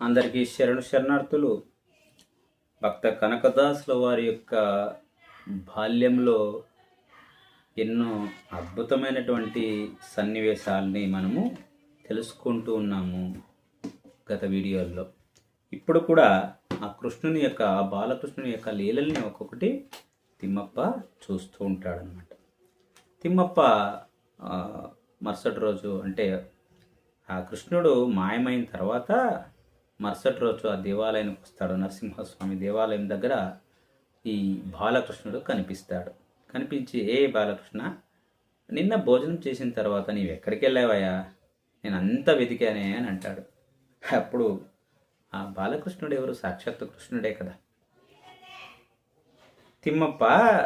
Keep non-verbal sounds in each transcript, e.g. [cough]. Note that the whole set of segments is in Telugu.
అందరికీ శరణు శరణార్థులు. భక్త కనకదాసుల వారి యొక్క బాల్యంలో ఎన్నో అద్భుతమైనటువంటి సన్నివేశాలని మనము తెలుసుకుంటూ ఉన్నాము గత వీడియోల్లో. ఇప్పుడు కూడా ఆ కృష్ణుని యొక్క ఆ బాలకృష్ణుని యొక్క లీలల్ని ఒక్కొక్కటి తిమ్మప్ప చూస్తూ ఉంటాడనమాట తిమ్మప్ప మరుసటి రోజు అంటే ఆ కృష్ణుడు మాయమైన తర్వాత మరుసటి రోజు ఆ దేవాలయానికి వస్తాడు నరసింహస్వామి దేవాలయం దగ్గర ఈ బాలకృష్ణుడు కనిపిస్తాడు. కనిపించి ఏ బాలకృష్ణ నిన్న భోజనం చేసిన తర్వాత నీవు ఎక్కడికి వెళ్ళావయ్యా? నేను అంతా వెతికానే అని అంటాడు. అప్పుడు ఆ బాలకృష్ణుడు ఎవరు? సాక్షాత్తు కృష్ణుడే కదా. తిమ్మప్ప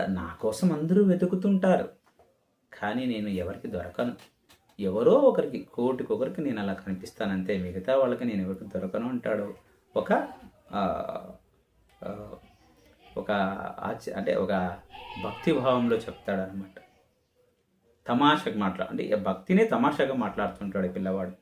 నా కోసం అందరూ వెతుకుతుంటారు కానీ నేను ఎవరికి దొరకను. ఎవరో ఒకరికి కోటికి ఒకరికి నేను అలా కనిపిస్తానంతే. మిగతా వాళ్ళకి నేను ఎవరికి దొరకను అంటాడు. ఒక ఒక ఆచ అంటే ఒక భక్తి భావంలో చెప్తాడు అనమాట తమాషకు మాట్లా అంటే ఈ భక్తినే తమాషాగా మాట్లాడుతుంటాడు పిల్లవాడు.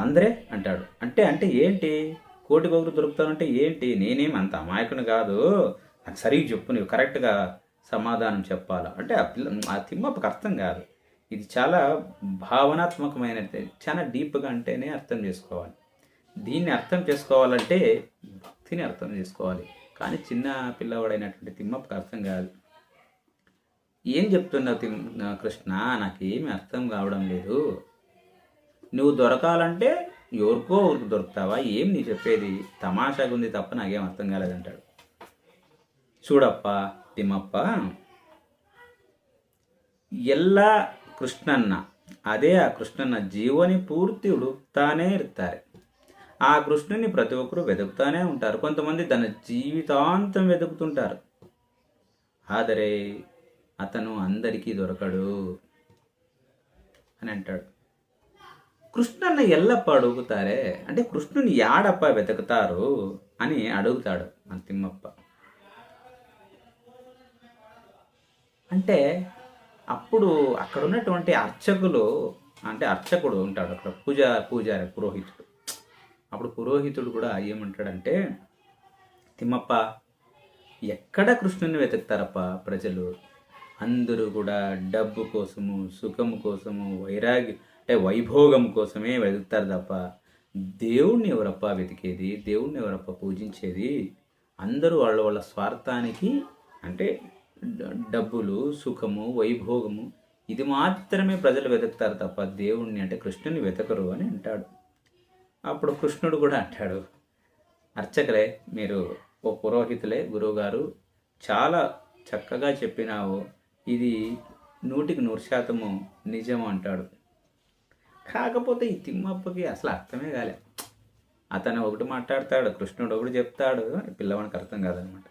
అందరే అంటాడు. అంటే అంటే ఏంటి? కోటికి ఒకరు దొరుకుతానంటే ఏంటి? నేనేం అంత అమాయకుని కాదు. నాకు సరిగ్గా చెప్పు నువ్వు కరెక్ట్గా సమాధానం చెప్పాలా? అంటే ఆ పిల్ల ఆ తిమ్మప్పకి అర్థం కాదు. ఇది చాలా భావనాత్మకమైన చాలా డీప్గా అంటేనే అర్థం చేసుకోవాలి. దీన్ని అర్థం చేసుకోవాలంటే భక్తిని అర్థం చేసుకోవాలి. కానీ చిన్న పిల్లవాడైనటువంటి తిమ్మప్పకి అర్థం కాదు. ఏం చెప్తున్నావు తిమ్ కృష్ణ? నాకేమీ అర్థం కావడం లేదు. నువ్వు దొరకాలంటే ఎవరికో ఊరికి దొరుకుతావా? ఏం నీ చెప్పేది? తమాషాగా ఉంది తప్ప నాకేం అర్థం కాలేదంటాడు. చూడప్పా తిమ్మప్ప ಎಲ್ಲ ಕೃಷ್ಣನ್ನ ಅದೇ ಆ ಕೃಷ್ಣನ ಜೀವನಿ ಪೂರ್ತಿ ಹುಡುಕ್ತಾನೇ ಇರ್ತಾರೆ ఆ కృష్ణుని ప్రతి ఒక్కరూ వెతుకుతానే ఉంటారు కొంతమంది తన జీవితాంతం వెతుకుతుంటారు ಆದರೆ అతను అందరికీ దొరకడు అని అంటాడు కృష్ణన్న ఎల్లప్ప అడుగుతారే అంటే కృష్ణుని యాడప్ప వెతుకుతారు అని అడుగుతాడు ఆ తిమ్మప్ప అంటే అప్పుడు అక్కడ ఉన్నటువంటి అర్చకులు అంటే అర్చకుడు ఉంటాడు అక్కడ పూజ పూజారి పురోహితుడు. అప్పుడు పురోహితుడు కూడా ఏమంటాడంటే తిమ్మప్ప ఎక్కడ కృష్ణుని వెతుకుతారప్ప ప్రజలు? అందరూ కూడా డబ్బు కోసము సుఖము కోసము వైరాగ్య అంటే వైభోగం కోసమే వెతుకుతారు తప్ప దేవుణ్ణి ఎవరప్ప వెతికేది? దేవుణ్ణి ఎవరప్ప పూజించేది? అందరూ వాళ్ళ వాళ్ళ స్వార్థానికి అంటే డబ్బులు సుఖము వైభోగము ఇది మాత్రమే ప్రజలు వెతుకుతారు తప్ప దేవుణ్ణి అంటే కృష్ణుని వెతకరు అని అంటాడు. అప్పుడు కృష్ణుడు కూడా అంటాడు అర్చకులే మీరు ఓ పురోహితులే గురువుగారు చాలా చక్కగా చెప్పినావు. ఇది నూటికి నూరు శాతము నిజం అంటాడు. కాకపోతే ఈ తిమ్మప్పకి అసలు అర్థమే కాలే. అతను ఒకటి మాట్లాడతాడు కృష్ణుడు ఒకటి చెప్తాడు పిల్లవానికి అర్థం కాదనమాట.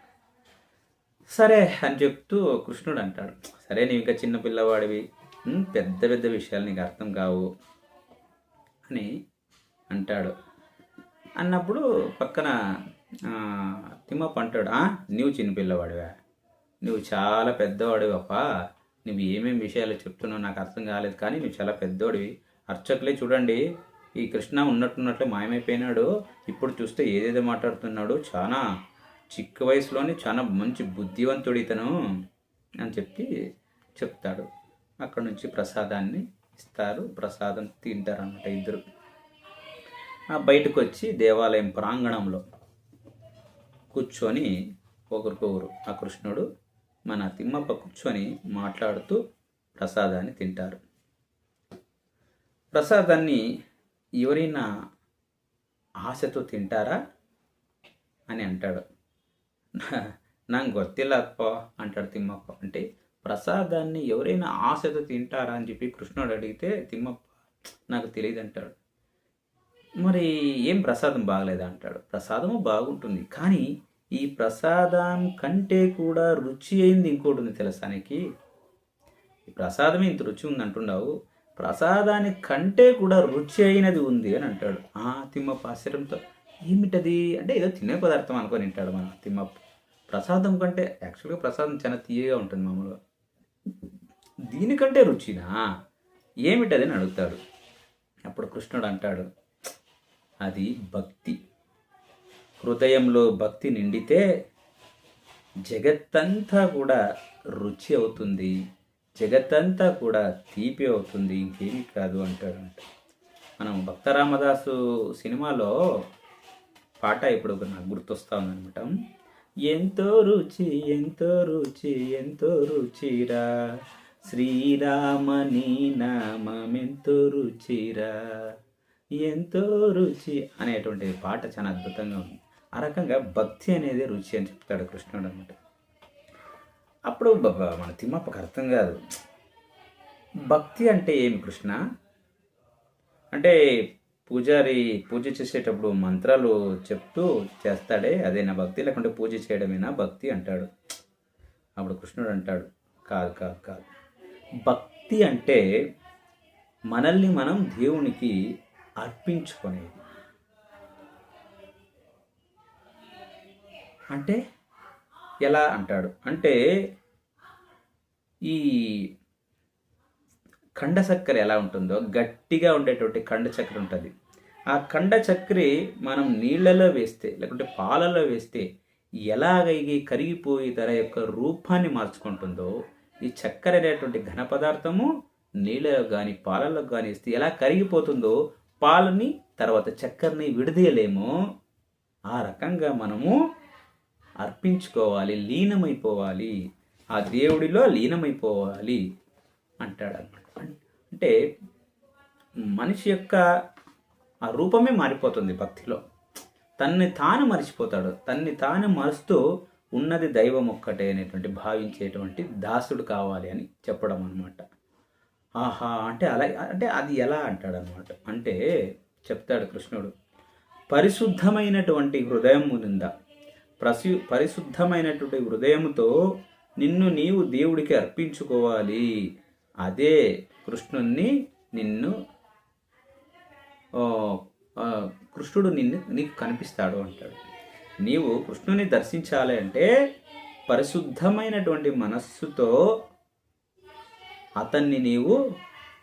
సరే అని చెప్తూ కృష్ణుడు అంటాడు సరే నీవు ఇంకా చిన్న పిల్లవాడివి పెద్ద పెద్ద విషయాలు నీకు అర్థం కావు అని అంటాడు. అన్నప్పుడు పక్కన తిమ్మప్ప అంటాడు నువ్వు నీవు చిన్న పిల్లవాడివా నువ్వు చాలా పెద్దవాడివప్ప నువ్వు ఏమేమి విషయాలు చెప్తున్నావు నాకు అర్థం కాలేదు కానీ నువ్వు చాలా పెద్దోడివి. అర్చకులే చూడండి ఈ కృష్ణ ఉన్నట్టున్నట్లే మాయమైపోయినాడు ఇప్పుడు చూస్తే ఏదేదో మాట్లాడుతున్నాడు చాలా చిక్క వయసులోనే చాలా మంచి బుద్ధివంతుడు ఇతను అని చెప్పి చెప్తాడు. అక్కడ నుంచి ప్రసాదాన్ని ఇస్తారు. ప్రసాదం తింటారు అన్నమాట ఇద్దరు. ఆ బయటకు వచ్చి దేవాలయం ప్రాంగణంలో కూర్చొని ఒకరికొకరు ఆ కృష్ణుడు మన తిమ్మప్ప కూర్చొని మాట్లాడుతూ ప్రసాదాన్ని తింటారు. ప్రసాదాన్ని ఎవరైనా ఆశతో తింటారా అని అంటాడు. [laughs] నాకు ಗೊತ್ತಿಲ್ಲಪ್ಪ అంటాడు తిమ్మప్ప అంటే ప్రసాదాన్ని ఎవరైనా ఆశతో తింటారా అని చెప్పి కృష్ణుడు అడిగితే తిమ్మప్ప నాకు తెలియదు అంటాడు మరి ఏం ప్రసాదం బాగలేదా అంటాడు ప్రసాదము బాగుంటుంది కానీ ఈ ప్రసాదం కంటే కూడా రుచి అయింది ఇంకోటి ఉంది తెలుసా నీకు ఈ ప్రసాదమే ఇంత రుచి ఉంది అంటున్నావు ప్రసాదాని కంటే కూడా రుచి అయినది ఉంది అని అంటాడు ఆ తిమ్మప్ప ఆశ్చర్యంతో ఏమిటది? అంటే ఏదో తినే పదార్థం అనుకొని తింటాడు మనం తిమ్మప్పు ప్రసాదం కంటే యాక్చువల్గా ప్రసాదం చాలా తీయగా ఉంటుంది మామూలుగా. దీనికంటే రుచినా ఏమిటది అని అడుగుతాడు. అప్పుడు కృష్ణుడు అంటాడు అది భక్తి. హృదయంలో భక్తి నిండితే జగత్తంతా కూడా రుచి అవుతుంది జగత్తంతా కూడా తీపి అవుతుంది ఇంకేమీ కాదు అంటాడంట. మనం భక్త రామదాసు సినిమాలో పాట ఇప్పుడు ఒక నాకు గుర్తొస్తా ఉందనమాట ఎంతో రుచి ఎంతో రుచి ఎంతో రుచిరా శ్రీరామని నామం రుచిరా ఎంతో రుచి అనేటువంటి పాట చాలా అద్భుతంగా ఉంది. ఆ రకంగా భక్తి అనేది రుచి అని చెప్తాడు కృష్ణుడు అనమాట అప్పుడు మన తిమ్మప్పకు అర్థం కాదు. భక్తి అంటే ఏమి కృష్ణ? అంటే పూజారి పూజ చేసేటప్పుడు మంత్రాలు చెప్తూ చేస్తాడే అదేనా భక్తి. లేకుంటే పూజ చేయడమేనా? భక్తి అంటాడు. అప్పుడు కృష్ణుడు అంటాడు కాదు కాదు కాదు. భక్తి అంటే మనల్ని మనం దేవునికి అర్పించుకునేది అంటే ఎలా అంటాడు? అంటే ఈ కండ చక్కెర ఎలా ఉంటుందో గట్టిగా ఉండేటువంటి కండ చక్కెర ఉంటుంది. ఆ కండ చక్కెర మనం నీళ్ళలో వేస్తే లేకుంటే పాలలో వేస్తే ఎలాగైగి కరిగిపోయి తన యొక్క రూపాన్ని మార్చుకుంటుందో ఈ చక్కెర అనేటువంటి ఘన పదార్థము నీళ్ళలో కానీ పాలలో కానీ వేస్తే ఎలా కరిగిపోతుందో పాలని తర్వాత చక్కెరని విడదీయలేమో. ఆ రకంగా మనము అర్పించుకోవాలి లీనమైపోవాలి. ఆ దేవుడిలో లీనమైపోవాలి అంటాడు అనమాట. అంటే మనిషి యొక్క ఆ రూపమే మారిపోతుంది భక్తిలో. తన్ని తాను మరిచిపోతాడు. తన్ని తాను మరుస్తూ ఉన్నది దైవం ఒక్కటే అనేటువంటి భావించేటువంటి దాసుడు కావాలి అని చెప్పడం అనమాట ఆహా అంటే అలా అంటే అది ఎలా అంటాడు అనమాట అంటే చెప్తాడు కృష్ణుడు పరిశుద్ధమైనటువంటి హృదయం ఉందా ప్రసి పరిశుద్ధమైనటువంటి హృదయంతో నిన్ను నీవు దేవుడికి అర్పించుకోవాలి. అదే కృష్ణుణ్ణి నిన్ను కృష్ణుడు నిన్ను నీకు కనిపిస్తాడు అంటాడు. నీవు కృష్ణుని దర్శించాలి అంటే పరిశుద్ధమైనటువంటి మనస్సుతో అతన్ని నీవు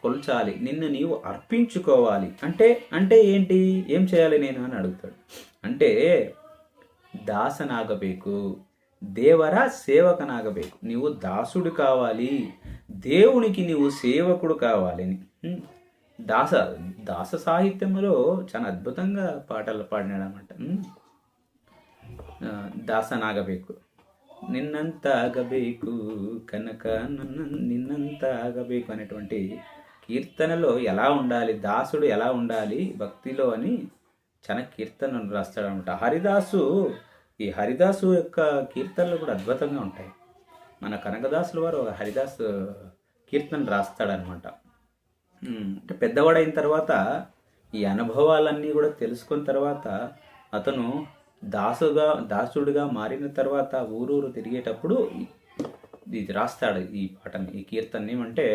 కొలచాలి. నిన్ను నీవు అర్పించుకోవాలి. అంటే అంటే ఏంటి? ఏం చేయాలి నేను అని అడుగుతాడు. అంటే దాసనాగబేకు దేవర సేవకనాగబేకు. నీవు దాసుడు కావాలి. దేవునికి నీవు సేవకుడు కావాలి దాస దాస సాహిత్యంలో చాలా అద్భుతంగా పాటలు పాడినాడు అనమాట దాస నాగబేకు. నిన్నంత ఆగబేకు కనుక నిన్నంత ఆగబేకు అనేటువంటి కీర్తనలో ఎలా ఉండాలి దాసుడు ఎలా ఉండాలి భక్తిలో అని చాలా కీర్తనను రాస్తాడనమాట హరిదాసు ఈ హరిదాసు యొక్క కీర్తనలు కూడా అద్భుతంగా ఉంటాయి. మన కనకదాసుల వారు హరిదాసు కీర్తన రాస్తాడనమాట అంటే పెద్దవాడైన తర్వాత ఈ అనుభవాలన్నీ కూడా తెలుసుకున్న తర్వాత అతను దాసుగా దాసుడుగా మారిన తర్వాత ఊరూరు తిరిగేటప్పుడు ఈ- ఇది రాస్తాడు ఈ పాటని ఈ కీర్తన ఏమంటే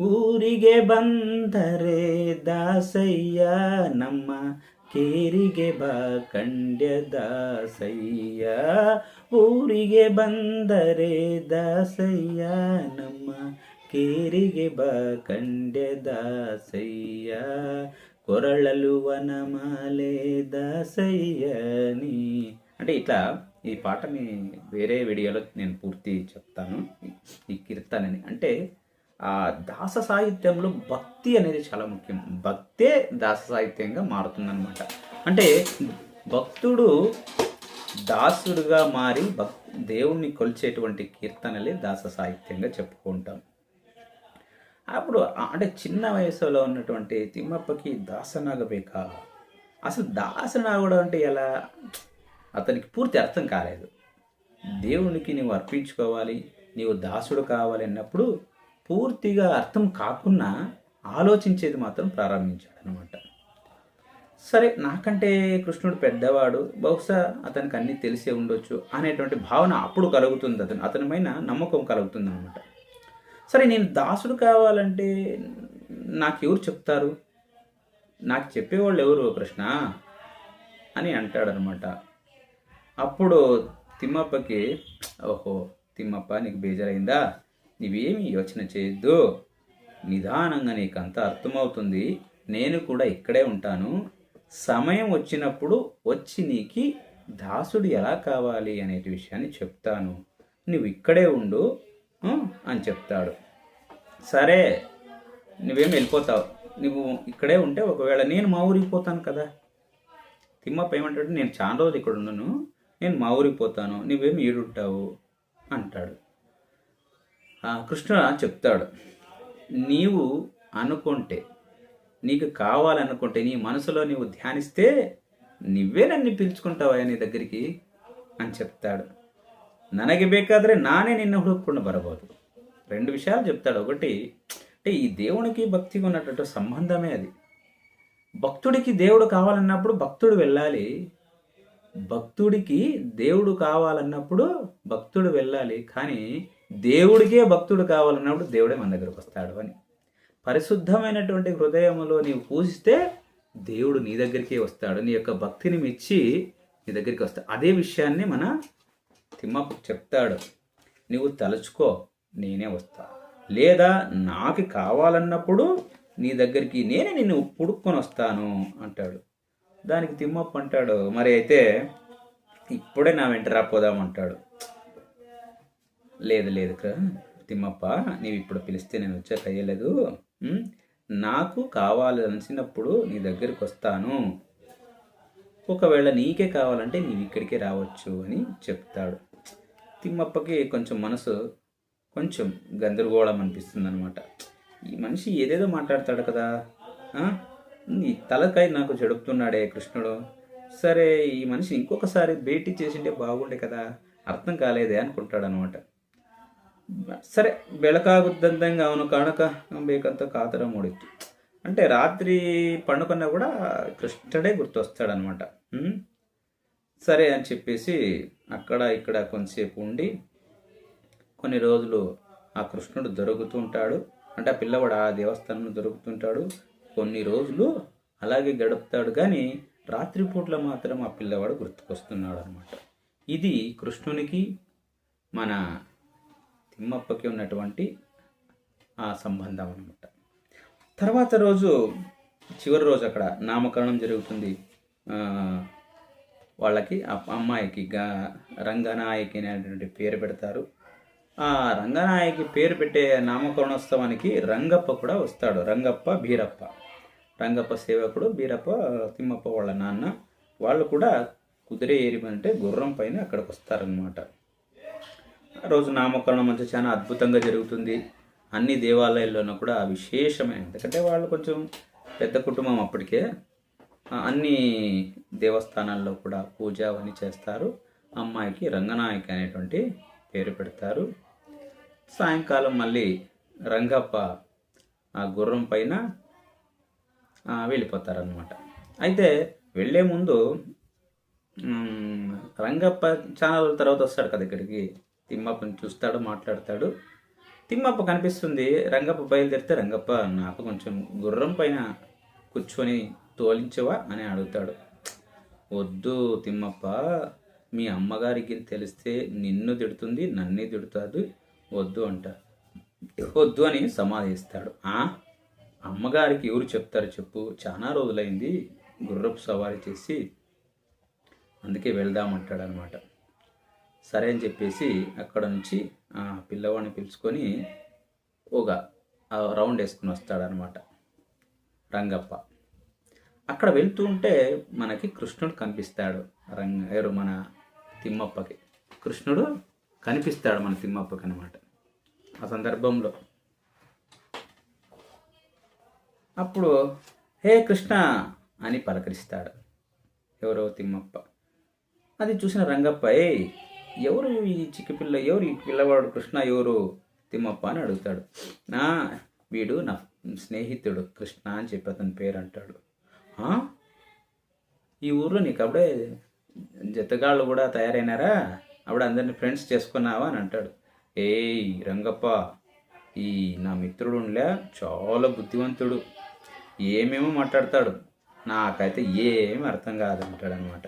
ಊರಿಗೆ ಬಂದರೆ ದಾಸಯ್ಯ ನಮ್ಮ ಕೇರಿಗೆ ಬಾ ಕಂಡ್ಯ ದಾಸಯ್ಯ ಊರಿಗೆ ಬಂದರೆ ದಾಸಯ್ಯ ನಮ್ಮ ಕೇರಿಗೆ ಬಾ ಕಂಡ್ಯ ದಾಸಯ್ಯ కొరళలు వనమాలే దాసయ్యని అంటే ఇట్లా ఈ పాటని వేరే వీడియోలో నేను పూర్తి చెప్తాను ఈ- ఈ కీర్తనని అంటే ఆ దాస సాహిత్యంలో భక్తి అనేది చాలా ముఖ్యం భక్తే దాస సాహిత్యంగా మారుతుందన్నమాట అంటే భక్తుడు దాసుడుగా మారి భక్ దేవుణ్ణి కొలిచేటువంటి కీర్తనలే దాస సాహిత్యంగా చెప్పుకుంటాం అప్పుడు అంటే చిన్న వయసులో ఉన్నటువంటి తిమ్మప్పకి దాసనాగబేకా అసలు దాసనాగడం అంటే ఎలా? అతనికి పూర్తి అర్థం కాలేదు. దేవునికి నీవు అర్పించుకోవాలి నీవు దాసుడు కావాలి అన్నప్పుడు పూర్తిగా అర్థం కాకుండా ఆలోచించేది మాత్రం ప్రారంభించాడు అనమాట సరే నాకంటే కృష్ణుడు పెద్దవాడు బహుశా అతనికి అన్నీ తెలిసే ఉండొచ్చు అనేటువంటి భావన అప్పుడు కలుగుతుంది. అతను అతని పైన నమ్మకం కలుగుతుంది అనమాట సరే నేను దాసుడు కావాలంటే నాకు ఎవరు చెప్తారు? నాకు చెప్పేవాళ్ళు ఎవరు కృష్ణ? అని అంటాడనమాట. అప్పుడు తిమ్మప్పకి ఓహో తిమ్మప్ప నీకు బేజారైందా? నీవేమి యోచన చేయొద్దు. నిదానంగా నీకు అంతా అర్థమవుతుంది. నేను కూడా ఇక్కడే ఉంటాను. సమయం వచ్చినప్పుడు వచ్చి నీకి దాసుడు ఎలా కావాలి అనే విషయాన్ని చెప్తాను. నువ్వు ఇక్కడే ఉండు. అని చెప్తాడు. సరే నువ్వేం వెళ్ళిపోతావు? నువ్వు ఇక్కడే ఉంటే ఒకవేళ నేను మా ఊరికి పోతాను కదా. తిమ్మప్ప ఏమంటాడు? నేను చాలా రోజులు ఇక్కడ ఉన్నాను. నేను మా ఊరికి పోతాను. నువ్వేం ఈడుంటావు అంటాడు. కృష్ణ చెప్తాడు. నీవు అనుకుంటే నీకు కావాలనుకుంటే నీ మనసులో నీవు ధ్యానిస్తే నువ్వే నన్ను పిలుచుకుంటావా నీ దగ్గరికి అని చెప్తాడు. ನನಗೆ ಬೇಕಾದರೆ నానే నిన్ను ಹುಡುಕೊಂಡು బరబోదు రెండు విషయాలు చెప్తాడు ఒకటి అంటే ఈ దేవునికి భక్తికి ఉన్నటువంటి సంబంధమే అది భక్తుడికి దేవుడు కావాలన్నప్పుడు భక్తుడు వెళ్ళాలి భక్తుడికి దేవుడు కావాలన్నప్పుడు భక్తుడు వెళ్ళాలి కానీ దేవుడికే భక్తుడు కావాలన్నప్పుడు దేవుడే మన దగ్గరకు వస్తాడు అని పరిశుద్ధమైనటువంటి హృదయములో నీవు పూజిస్తే దేవుడు నీ దగ్గరికే వస్తాడు నీ యొక్క భక్తిని మెచ్చి నీ దగ్గరికి వస్తాడు అదే విషయాన్ని మన తిమ్మకు చెప్తాడు నువ్వు తలుచుకో నేనే వస్తా. లేదా నాకు కావాలన్నప్పుడు నీ దగ్గరికి నేనే నిన్ను పుడుక్కొని వస్తాను అంటాడు. దానికి తిమ్మప్ప అంటాడు మరి అయితే ఇప్పుడే నా వెంట రాపోదాం అంటాడు. లేదు లేదు తిమ్మప్ప నీవు ఇప్పుడు పిలిస్తే నేను వచ్చాక అయ్యలేదు. నాకు కావాలనిసినప్పుడు నీ దగ్గరికి వస్తాను. ఒకవేళ నీకే కావాలంటే నీవు ఇక్కడికే రావచ్చు అని చెప్తాడు తిమ్మప్పకి కొంచెం మనసు కొంచెం గందరగోళం అనిపిస్తుంది అనమాట ఈ మనిషి ఏదేదో మాట్లాడతాడు కదా ఆ? ఈ తలకాయ నాకు చెడుపుతున్నాడే కృష్ణుడు సరే ఈ మనిషి ఇంకొకసారి భేటీ చేసింటే బాగుండే కదా అర్థం కాలేదే అనుకుంటాడు అనమాట సరే ಬೆಳಕಾಗುದ್ದಂಗೆ ಅವನು ಕಾಣಕ ಬೇಕಂತ ಕಾತರ ಮೂಡಿತ್ತು అంటే రాత్రి పండుకున్నా కూడా కృష్ణుడే గుర్తొస్తాడనమాట. సరే అని చెప్పేసి అక్కడ ఇక్కడ కొంతసేపు ఉండి కొన్ని రోజులు ఆ కృష్ణుడు దొరుకుతుంటాడు అంటే ఆ పిల్లవాడు ఆ దేవస్థానంలో దొరుకుతుంటాడు కొన్ని రోజులు అలాగే గడుపుతాడు. కానీ రాత్రిపూట్ల మాత్రం ఆ పిల్లవాడు గుర్తుకొస్తున్నాడు అనమాట ఇది కృష్ణునికి మన తిమ్మప్పకి ఉన్నటువంటి ఆ సంబంధం అనమాట. తర్వాత రోజు చివరి రోజు అక్కడ నామకరణం జరుగుతుంది. వాళ్ళకి అమ్మాయికి గా రంగనాయకి అనేటువంటి పేరు పెడతారు. ఆ రంగనాయకి పేరు పెట్టే నామకరణోత్సవానికి రంగప్ప కూడా వస్తాడు. రంగప్ప బీరప్ప. రంగప్ప సేవకుడు బీరప్ప తిమ్మప్ప వాళ్ళ నాన్న వాళ్ళు కూడా కుదిరే ఏరిమంటే గుర్రం పైన అక్కడికి వస్తారనమాట ఆ రోజు నామకరణం మంచి చాలా అద్భుతంగా జరుగుతుంది. అన్ని దేవాలయాల్లోనూ కూడా విశేషమైన ఎందుకంటే వాళ్ళు కొంచెం పెద్ద కుటుంబం అప్పటికే. అన్ని దేవస్థానాల్లో కూడా పూజ అవన్నీ చేస్తారు. అమ్మాయికి రంగనాయకి అనేటువంటి పేరు పెడతారు. సాయంకాలం మళ్ళీ రంగప్ప ఆ గుర్రం పైన వెళ్ళిపోతారనమాట అయితే వెళ్ళే ముందు రంగప్ప చాలా రోజుల తర్వాత వస్తాడు కదా ఇక్కడికి. తిమ్మప్పని చూస్తాడు మాట్లాడతాడు. తిమ్మప్ప కనిపిస్తుంది. రంగప్ప బయలుదేరితే రంగప్ప నాకు కొంచెం గుర్రం పైన కూర్చొని తోలించవా? అని అడుగుతాడు. వద్దు తిమ్మప్ప మీ అమ్మగారికి తెలిస్తే నిన్ను తిడుతుంది నన్నే తిడుతుంది. వద్దు అంట. వద్దు అని సమాధిస్తాడు ఆ? అమ్మగారికి ఎవరు చెప్తారు చెప్పు. చాలా రోజులైంది గుర్రపు సవారీ చేసి అందుకే వెళ్దామంటాడు అనమాట సరే అని చెప్పేసి అక్కడ నుంచి పిల్లవాడిని పిలుచుకొని ఒక రౌండ్ వేసుకుని వస్తాడనమాట రంగప్ప. అక్కడ వెళ్తూ ఉంటే మనకి కృష్ణుడు కనిపిస్తాడు. రంగ ఎవరు? మన తిమ్మప్పకి. కృష్ణుడు కనిపిస్తాడు మన తిమ్మప్పకి అనమాట ఆ సందర్భంలో. అప్పుడు హే కృష్ణ! అని పలకరిస్తాడు. ఎవరో తిమ్మప్ప. అది చూసిన రంగప్ప ఏ ఎవరు ఈ చిక్కపిల్ల ఎవరు ఈ పిల్లవాడు కృష్ణ ఎవరు? తిమ్మప్ప అని అడుగుతాడు. నా వీడు నా స్నేహితుడు కృష్ణ అని చెప్పి అతని పేరు అంటాడు. ఈ ఊర్లో నీకు అప్పుడే జతగాళ్ళు కూడా తయారైనారా? అప్పుడు అందరిని ఫ్రెండ్స్ చేసుకున్నావా అని అంటాడు. ఏయ్ రంగప్ప ఈ నా మిత్రుడు ఉండలే చాలా బుద్ధివంతుడు. ఏమేమో మాట్లాడతాడు. నాకైతే ఏమి అర్థం కాదంటాడు అనమాట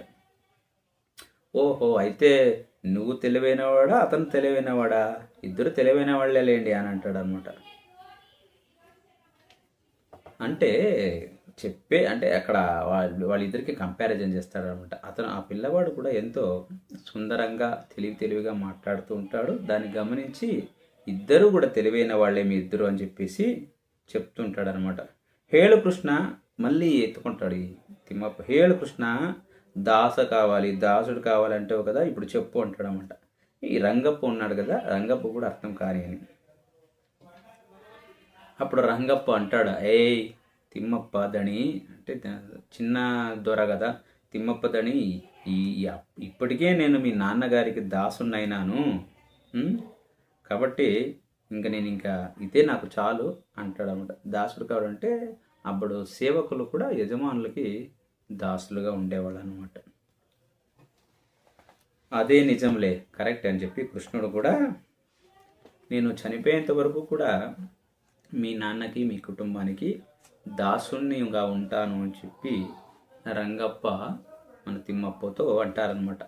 ఓహో అయితే నువ్వు తెలివైనవాడా అతను తెలివైనవాడా? ఇద్దరు తెలివైన వాళ్ళే లేండి అని అంటాడు అనమాట అంటే చెప్పే అంటే అక్కడ వాళ్ళు వాళ్ళిద్దరికి కంపారిజన్ చేస్తాడనమాట అతను ఆ పిల్లవాడు కూడా ఎంతో సుందరంగా తెలివి తెలివిగా మాట్లాడుతూ ఉంటాడు. దాన్ని గమనించి ఇద్దరు కూడా తెలివైన వాళ్ళే మీ ఇద్దరు అని చెప్పేసి చెప్తుంటాడనమాట హేళకృష్ణ హేళు కృష్ణ మళ్ళీ ఎత్తుకుంటాడు ఈ తిమ్మప్ప. హేళు కృష్ణ దాస కావాలి దాసుడు కావాలంటే కదా ఇప్పుడు చెప్పు అంటాడు అనమాట ఈ రంగప్ప ఉన్నాడు కదా రంగప్ప కూడా అర్థం కాని అని అప్పుడు రంగప్ప అంటాడు ఏయ్ తిమ్మప్ప దని అంటే చిన్న దొర కదా తిమ్మప్ప దని ఈ ఇప్పటికే నేను మీ నాన్నగారికి దాసున్నైనాను కాబట్టి ఇంకా నేను ఇంకా ఇదే నాకు చాలు అంటాడు అనమాట దాసుడు కావాలంటే అప్పుడు సేవకులు కూడా యజమానులకి దాసులుగా ఉండేవాళ్ళు అనమాట అదే నిజంలే కరెక్ట్ అని చెప్పి కృష్ణుడు కూడా నేను చనిపోయేంత వరకు కూడా మీ నాన్నకి మీ కుటుంబానికి దాసునిగా ఉంటాను అని చెప్పి రంగప్ప మన తిమ్మప్పతో అంటారనమాట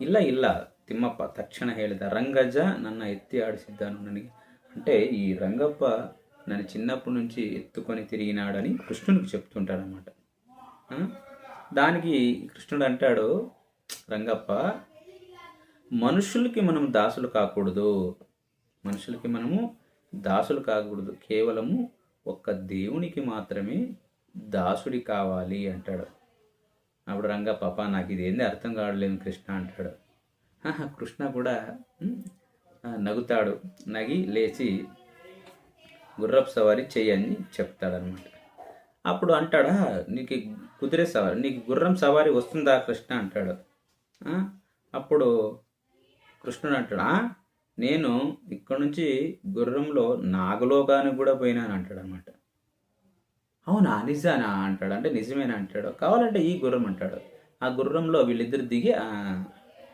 ಇಲ್ಲ ಇಲ್ಲ ತಿಮ್ಮಪ್ಪ ತಕ್ಷಣ ಹೇಳಿದ ರಂಗಜ್ಜ ನನ್ನ ఎత్తి ఆడిసిద్దాను ನನಗೆ అంటే ఈ రంగప్ప నన్ను చిన్నప్పటి నుంచి ఎత్తుకొని తిరిగినాడని కృష్ణునికి చెప్తుంటాడనమాట ఆ? దానికి కృష్ణుడు అంటాడు రంగప్ప మనుషులకి మనం దాసులు కాకూడదు. మనుషులకి మనము దాసులు కాకూడదు. కేవలము ఒక్క దేవునికి మాత్రమే దాసుడి కావాలి అంటాడు. అప్పుడు రంగ పాప నాకు ఇదేంది అర్థం కావట్లేదు కృష్ణ అంటాడు. "ఆహా, కృష్ణ కూడా నగుతాడు. నగి లేచి గుర్రపు సవారి చెయ్యని చెప్తాడనమాట అప్పుడు అంటాడా నీకు కుదిరే సవారి నీకు గుర్రం సవారి వస్తుందా కృష్ణ అంటాడు. అప్పుడు కృష్ణుడు అంటాడు నేను ఇక్కడ నుంచి గుర్రంలో నాగలోకానికి కూడా పోయినాను అంటాడు అనమాట అవునా? నిజానా? అంటాడు. అంటే నిజమేనా అంటాడు. కావాలంటే ఈ గుర్రం అంటాడు. ఆ గుర్రంలో వీళ్ళిద్దరు దిగి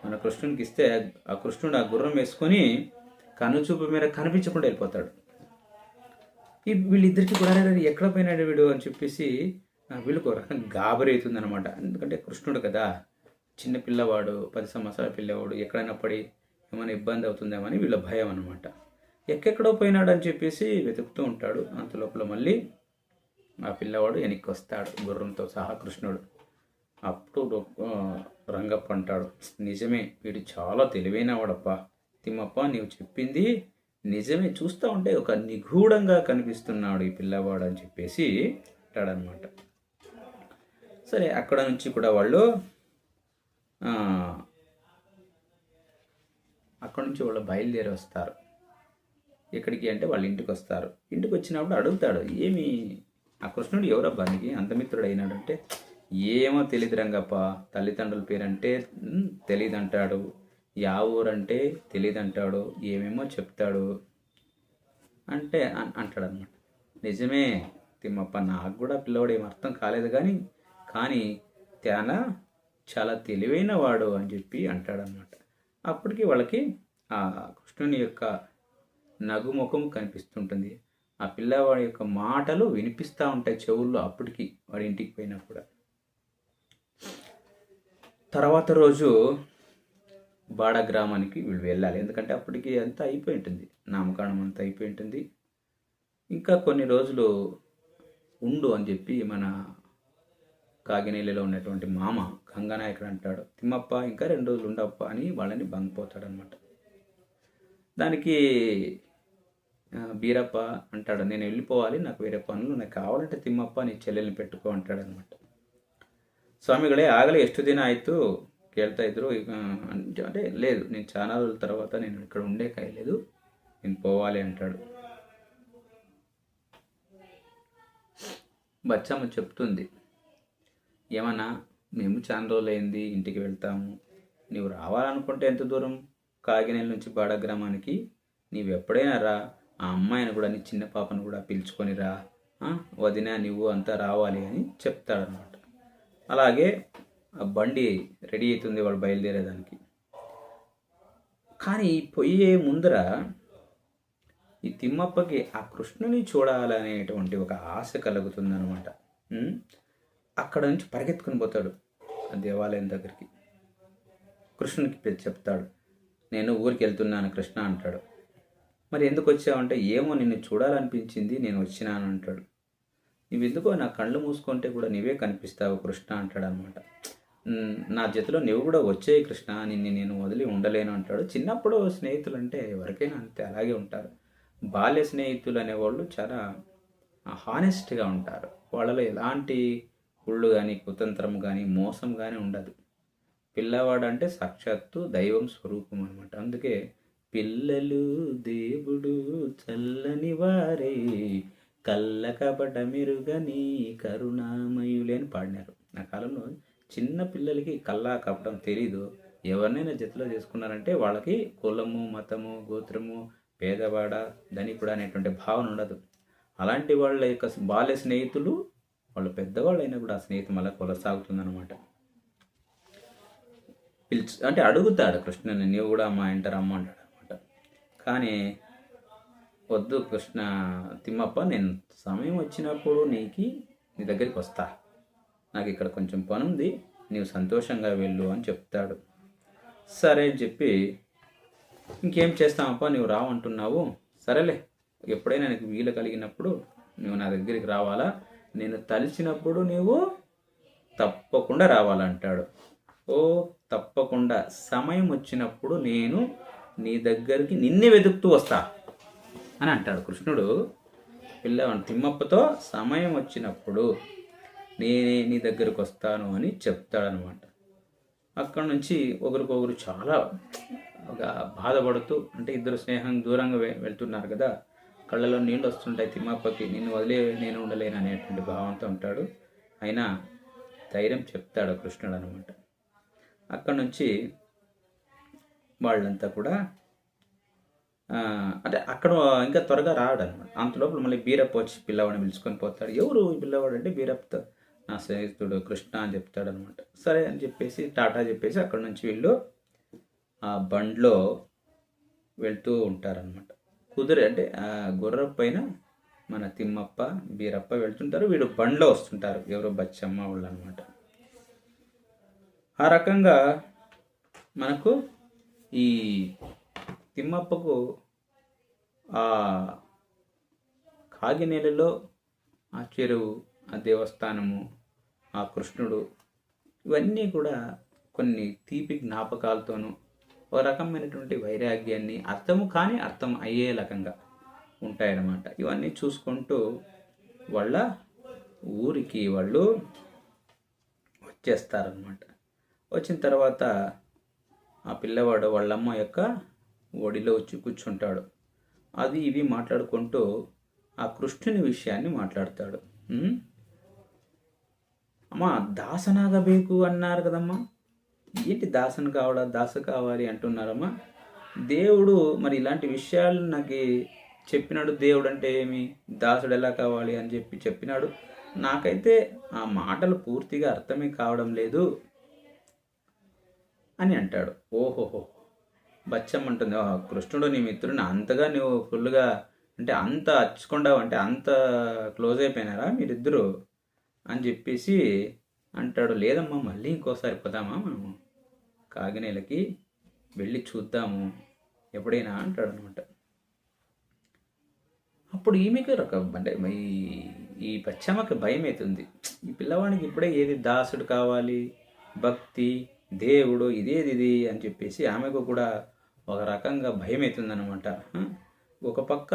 మన కృష్ణునికి ఇస్తే ఆ కృష్ణుడు ఆ గుర్రం వేసుకొని కనుచూపు మీద కనిపించకుండా వెళ్ళిపోతాడు. ఈ వీళ్ళిద్దరికి కూడా ఎక్కడ పోయినాడు వీడు? అని చెప్పేసి వీళ్ళకు ఒక గాబరైతుంది అనమాట ఎందుకంటే కృష్ణుడు కదా చిన్న పిల్లవాడు పది సంవత్సరాల పిల్లవాడు ఎక్కడైనా పడి ఏమైనా ఇబ్బంది అవుతుందేమని వీళ్ళ భయం అనమాట ఎక్కడెక్కడో పోయినాడు అని చెప్పేసి వెతుకుతూ ఉంటాడు. అంత లోపల మళ్ళీ ఆ పిల్లవాడు వెనక్కి వస్తాడు గుర్రంతో సహా కృష్ణుడు. అప్పుడు రంగప్ప అంటాడు నిజమే వీడు చాలా తెలివైనవాడప్ప. తిమ్మప్ప నీవు చెప్పింది నిజమే. చూస్తూ ఉంటే ఒక నిగూఢంగా కనిపిస్తున్నాడు ఈ పిల్లవాడు అని చెప్పేసి అంటాడనమాట సరే అక్కడ నుంచి కూడా వాళ్ళు అక్కడ నుంచి వాళ్ళు బయలుదేరి వస్తారు. ఎక్కడికి అంటే వాళ్ళ ఇంటికి వస్తారు. ఇంటికి వచ్చినప్పుడు అడుగుతాడు ఏమి ఆ కృష్ణుడు ఎవరబ్బా నీకు? అంతమిత్రుడు అయినాడంటే ఏమో తెలియదు రంగప్ప తల్లిదండ్రుల పేరంటే "ఉమ్, అంటాడు యా ఊరంటే తెలియదు అంటాడు ఏమేమో చెప్తాడు. అంటే అంటాడు అనమాట నిజమే తిమ్మప్ప నాకు కూడా పిల్లవాడు ఏం అర్థం కాలేదు కానీ కానీ తేన చాలా తెలివైన వాడు అని చెప్పి అంటాడనమాట అప్పటికి వాళ్ళకి ఆ కృష్ణుని యొక్క నగుముఖం కనిపిస్తుంటుంది. ఆ పిల్లవాడి యొక్క మాటలు వినిపిస్తూ ఉంటాయి చెవుల్లో అప్పటికి వాడి ఇంటికి పోయినా కూడా. తర్వాత రోజు బాడ గ్రామానికి వీళ్ళు వెళ్ళాలి. ఎందుకంటే అప్పటికి అంతా అయిపోయి ఉంటుంది. నామకరణం అంతా అయిపోయి ఉంటుంది. ఇంకా కొన్ని రోజులు ఉండు అని చెప్పి మన కాగినెల్లిలో ఉన్నటువంటి మామ గంగానాయకుడు అంటాడు తిమ్మప్ప ఇంకా రెండు రోజులు ఉండప్ప అని వాళ్ళని బంగిపోతాడనమాట దానికి ఆ, బీరప్ప అంటాడు నేను వెళ్ళిపోవాలి నాకు వేరే పనులు నాకు కావాలంటే తిమ్మప్ప నీ చెల్లెల్ని పెట్టుకో అంటాడనమాట ಸ್ವಾಮಿಗಳೇ ಆಗಲೇ ಎಷ್ಟು ದಿನ ಆಯಿತು ಕೇಳ್ತಾ ಇದ್ರು ಈಗ అంటే- అంటే లేదు నేను చాలా రోజుల తర్వాత నేను ఇక్కడ ఉండే కాయలేదు నేను పోవాలి అంటాడు బచ్చమ్మ చెప్తుంది ఏమన్నా మేము చాలా రోజులైంది ఇంటికి వెళ్తాము. నీవు రావాలనుకుంటే ఎంత దూరం? కాకినేల నుంచి బాడ గ్రామానికి. నీవు ఎప్పుడైనా రా. ఆ అమ్మాయిని కూడా నీ చిన్న పాపను కూడా పిలుచుకొని రా. వదిన నువ్వు అంతా రావాలి అని చెప్తాడనమాట అలాగే ఆ బండి రెడీ అవుతుంది వాళ్ళు బయలుదేరేదానికి. కానీ పోయే ముందర ఈ తిమ్మప్పకి ఆ కృష్ణుని చూడాలనేటువంటి ఒక ఆశ కలుగుతుందనమాట అక్కడ నుంచి పరిగెత్తుకుని పోతాడు ఆ దేవాలయం దగ్గరికి. కృష్ణునికి చెప్తాడు నేను ఊరికి వెళ్తున్నాను కృష్ణ అంటాడు. మరి ఎందుకు వచ్చావంటే ఏమో నిన్ను చూడాలనిపించింది నేను వచ్చినాను అంటాడు. నువ్వెందుకో నా కళ్ళు మూసుకుంటే కూడా నీవే కనిపిస్తావు కృష్ణ అంటాడు అనమాట నా జతలో నువ్వు కూడా వచ్చేయి కృష్ణ నిన్ను నేను వదిలి ఉండలేను అంటాడు. చిన్నప్పుడు స్నేహితులు అంటే ఎవరికైనా అంతే అలాగే ఉంటారు. బాల్య స్నేహితులు అనేవాళ్ళు చాలా హానెస్ట్గా ఉంటారు. వాళ్ళలో ఎలాంటి కుళ్ళు కానీ కుతంత్రం కానీ మోసం కానీ ఉండదు. పిల్లవాడు అంటే సాక్షాత్తు దైవం స్వరూపం అనమాట అందుకే పిల్లలు దేవుడు చల్లని వారే కళ్ళ కపట మెరుగని కరుణామయులే అని పాడినారు. ఆ కాలంలో చిన్న పిల్లలకి కళ్ళా కపటం తెలీదు. ఎవరినైనా జతలో చేసుకున్నారంటే వాళ్ళకి కులము మతము గోత్రము పేదవాడ ధనికుడు అనేటువంటి భావన ఉండదు. అలాంటి వాళ్ళ యొక్క బాల్య స్నేహితులు వాళ్ళు పెద్దవాళ్ళు అయినా కూడా ఆ స్నేహితం అలా కొనసాగుతుందన్నమాట. పిలిచి అంటే అడుగుతాడు కృష్ణని నీవు కూడా మా ఇంట రమ్మంటాడు అనమాట కానీ వద్దు కృష్ణ తిమ్మప్ప నేను సమయం వచ్చినప్పుడు నీకు నీ దగ్గరికి వస్తా. నాకు ఇక్కడ కొంచెం పని ఉంది నీవు సంతోషంగా వెళ్ళు అని చెప్తాడు. సరే అని చెప్పి ఇంకేం చేస్తామప్ప నువ్వు రావంటున్నావు. సరేలే ఎప్పుడైనా నీకు వీలు కలిగినప్పుడు నువ్వు నా దగ్గరికి రావాలా? నేను తలిచినప్పుడు నీవు తప్పకుండా రావాలంటాడు. ఓ తప్పకుండా. సమయం వచ్చినప్పుడు నేను నీ దగ్గరికి నిన్నే వెతుకుతూ వస్తా అని అంటాడు కృష్ణుడు. పిల్లవాడు తిమ్మప్పతో సమయం వచ్చినప్పుడు నేనే నీ దగ్గరకు వస్తాను అని చెప్తాడనమాట అక్కడ నుంచి ఒకరికొకరు చాలా ఒక బాధపడుతూ అంటే ఇద్దరు స్నేహం దూరంగా వె- వెళ్తున్నారు కదా. కళ్ళలో నీళ్ళు వస్తుంటాయి తిమ్మప్పకి. నిన్ను వదిలే నేను ఉండలేను అనేటువంటి భావంతో ఉంటాడు. అయినా ధైర్యం చెప్తాడు కృష్ణుడు అనమాట అక్కడ నుంచి వాళ్ళంతా కూడా అంటే అక్కడ ఇంకా త్వరగా రాడు అనమాట అంత లోపల మళ్ళీ బీరప్ప వచ్చి పిల్లవాడిని పిలుచుకొని పోతాడు. ఎవరు ఈ పిల్లవాడు అంటే బీరప్తో నా స్నేహితుడు కృష్ణ అని చెప్తాడు అనమాట సరే అని చెప్పేసి టాటా చెప్పేసి అక్కడ నుంచి వీళ్ళు ఆ బండ్లో వెళ్తూ ఉంటారనమాట కుదిరి అంటే ఆ గుర్రం పైన మన తిమ్మప్ప బీరప్ప వెళ్తుంటారు. వీడు బండ్లో వస్తుంటారు. ఎవరో బచ్చమ్మ వాళ్ళు అనమాట ఆ రకంగా మనకు ఈ తిమ్మప్పకు ఆ కాగినేలలో ఆ చెరువు ఆ దేవస్థానము ఆ కృష్ణుడు ఇవన్నీ కూడా కొన్ని తీపి జ్ఞాపకాలతోనూ ఒక రకమైనటువంటి వైరాగ్యాన్ని అర్థము కానీ అర్థం అయ్యే రకంగా ఉంటాయన్నమాట. ఇవన్నీ చూసుకుంటూ వాళ్ళ ఊరికి వాళ్ళు వచ్చేస్తారనమాట వచ్చిన తర్వాత ఆ పిల్లవాడు వాళ్ళమ్మ యొక్క ఒడిలో వచ్చి కూర్చుంటాడు. అది ఇవి మాట్లాడుకుంటూ ఆ కృష్ణుని విషయాన్ని మాట్లాడతాడు. అమ్మా దాసనాగ బేకు అన్నారు కదమ్మా. ఏంటి దాసను కావడా దాస కావాలి అంటున్నారమ్మా. దేవుడు మరి ఇలాంటి విషయాలు నాకు చెప్పినాడు. దేవుడు అంటే ఏమి? దాసుడు ఎలా కావాలి అని చెప్పి చెప్పినాడు. నాకైతే ఆ మాటలు పూర్తిగా అర్థమే కావడం లేదు అని అంటాడు. ఓహోహో. బచ్చం అంటుంది. కృష్ణుడు నీ మిత్రుడిని అంతగా నువ్వు ఫుల్గా అంటే అంత అచ్చుకుండావు అంటే అంత క్లోజ్ అయిపోయినారా మీరిద్దరు అని చెప్పేసి అంటాడు. లేదమ్మా మళ్ళీ ఇంకోసారి పోదామా మనము? కాగినేలకి వెళ్ళి చూద్దాము. ఎప్పుడైనా అంటాడు అనమాట అప్పుడు ఈమెకి ఒక అంటే ఈ ఈ పచ్చమ్మకి భయం అవుతుంది ఈ పిల్లవాడికి ఇప్పుడే ఏది దాసుడు కావాలి భక్తి దేవుడు ఇదేది ఇది అని చెప్పేసి ఆమెకు కూడా ఒక రకంగా భయం అవుతుందన్నమాట ఒక పక్క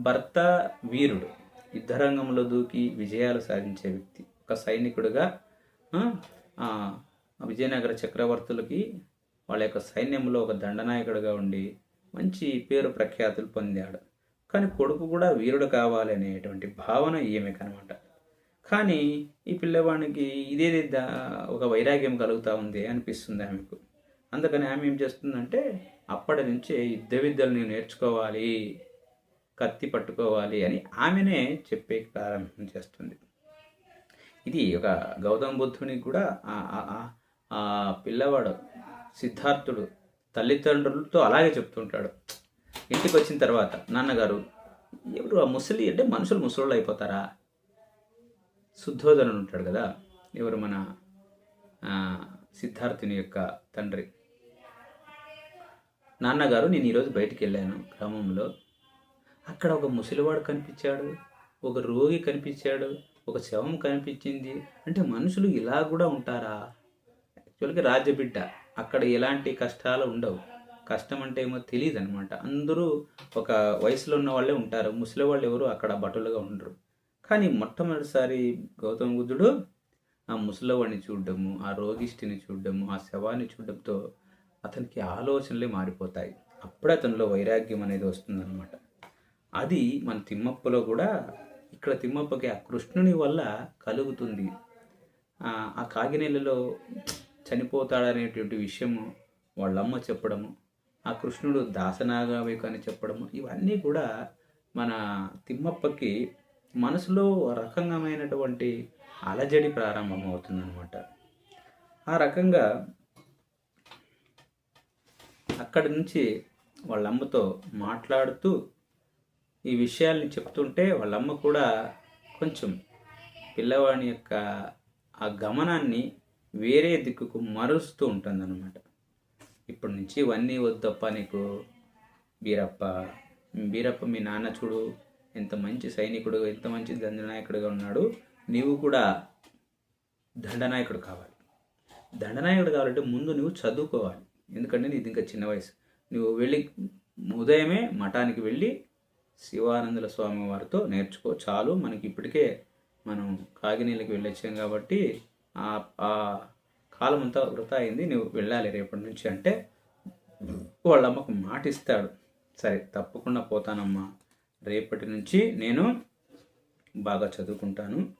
భర్త వీరుడు యుద్ధరంగంలో దూకి విజయాలు సాధించే వ్యక్తి ఒక సైనికుడుగా విజయనగర చక్రవర్తులకి వాళ్ళ యొక్క సైన్యంలో ఒక దండనాయకుడిగా ఉండి మంచి పేరు ప్రఖ్యాతులు పొందాడు. కానీ కొడుకు కూడా వీరుడు కావాలి అనేటువంటి భావన ఈమెకనమాట. కానీ ఈ పిల్లవాడికి ఇదేది ఒక వైరాగ్యం కలుగుతూ ఉంది అనిపిస్తుంది ఆమెకు. అందుకని ఆమె ఏం చేస్తుందంటే అప్పటి నుంచే యుద్ధ విద్యలు నేను నేర్చుకోవాలి కత్తి పట్టుకోవాలి అని ఆమెనే చెప్పే ప్రారంభం చేస్తుంది. ఇది ఒక గౌతమ బుద్ధునికి కూడా ఆ- పిల్లవాడు సిద్ధార్థుడు తల్లిదండ్రులతో అలాగే చెప్తుంటాడు. ఇంటికి వచ్చిన తర్వాత నాన్నగారు ఎవరు ఆ ముసలి? అంటే మనుషులు ముసలు అయిపోతారా? శుద్ధోదనుడు ఉంటాడు కదా ఎవరు మన సిద్ధార్థుని యొక్క తండ్రి. నాన్నగారు నేను ఈరోజు బయటికి వెళ్ళాను గ్రామంలో. అక్కడ ఒక ముసలివాడు కనిపించాడు ఒక రోగి కనిపించాడు ఒక శవం కనిపించింది. అంటే మనుషులు ఇలా కూడా ఉంటారా? చివరికి రాజబిడ్డ అక్కడ ఎలాంటి కష్టాలు ఉండవు. కష్టం అంటే ఏమో తెలియదు అనమాట అందరూ ఒక వయసులో ఉన్న వాళ్ళే ఉంటారు. ముసలి వాళ్ళు ఎవరు అక్కడ బటులుగా ఉండరు. కానీ మొట్టమొదటిసారి గౌతమ బుద్ధుడు ఆ ముసలివాడిని చూడడము ఆ రోగిష్టిని చూడడము ఆ శవాన్ని చూడడంతో అతనికి ఆలోచనలే మారిపోతాయి. అప్పుడే అతనిలో వైరాగ్యం అనేది వస్తుందన్నమాట. అది మన తిమ్మప్పలో కూడా ఇక్కడ తిమ్మప్పకి ఆ కృష్ణుని వల్ల కలుగుతుంది. ఆ ఆ కాగినెలలో చనిపోతాడనేటువంటి విషయము వాళ్ళమ్మ చెప్పడము ఆ కృష్ణుడు దాసనాగవేకు అని చెప్పడము ఇవన్నీ కూడా మన తిమ్మప్పకి మనసులో రకంగమైనటువంటి అలజడి ప్రారంభమవుతుందనమాట ఆ రకంగా అక్కడి నుంచి వాళ్ళమ్మతో మాట్లాడుతూ ఈ విషయాల్ని చెప్తుంటే వాళ్ళమ్మ కూడా కొంచెం పిల్లవాడి యొక్క ఆ గమనాన్ని వేరే దిక్కుకు మరుస్తూ ఉంటుందన్నమాట. ఇప్పటి నుంచి ఇవన్నీ వద్దప్ప నీకు. బీరప్ప బీరప్ప మీ నాన్న చూడు ఎంత మంచి సైనికుడు ఎంత మంచి దండనాయకుడిగా ఉన్నాడు. నీవు కూడా దండనాయకుడు కావాలి. దండనాయకుడు కావాలంటే ముందు నువ్వు చదువుకోవాలి. ఎందుకంటే నీది ఇంకా చిన్న వయసు. నువ్వు వెళ్ళి ఉదయమే మఠానికి వెళ్ళి శివానందుల స్వామి వారితో నేర్చుకో చాలు. మనకి ఇప్పటికే మనం కాగినీళ్ళకి వెళ్ళొచ్చాం కాబట్టి ఆ కాలం అంతా వృధా అయింది నువ్వు వెళ్ళాలి రేపటి నుంచి అంటే వాళ్ళ అమ్మకు మాట ఇస్తాడు. సరే తప్పకుండా పోతానమ్మా. రేపటి నుంచి నేను బాగా చదువుకుంటాను.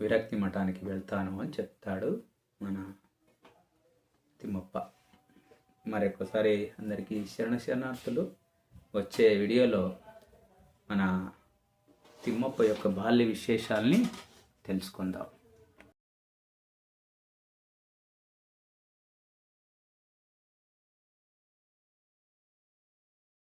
విరక్తి మఠానికి వెళ్తాను అని చెప్తాడు మన తిమ్మప్ప. మరొకసారి అందరికీ శరణ శరణార్థులు వచ్చే వీడియోలో మన తిమ్మప్ప యొక్క బాల్య విశేషాల్ని తెలుసుకుందాం.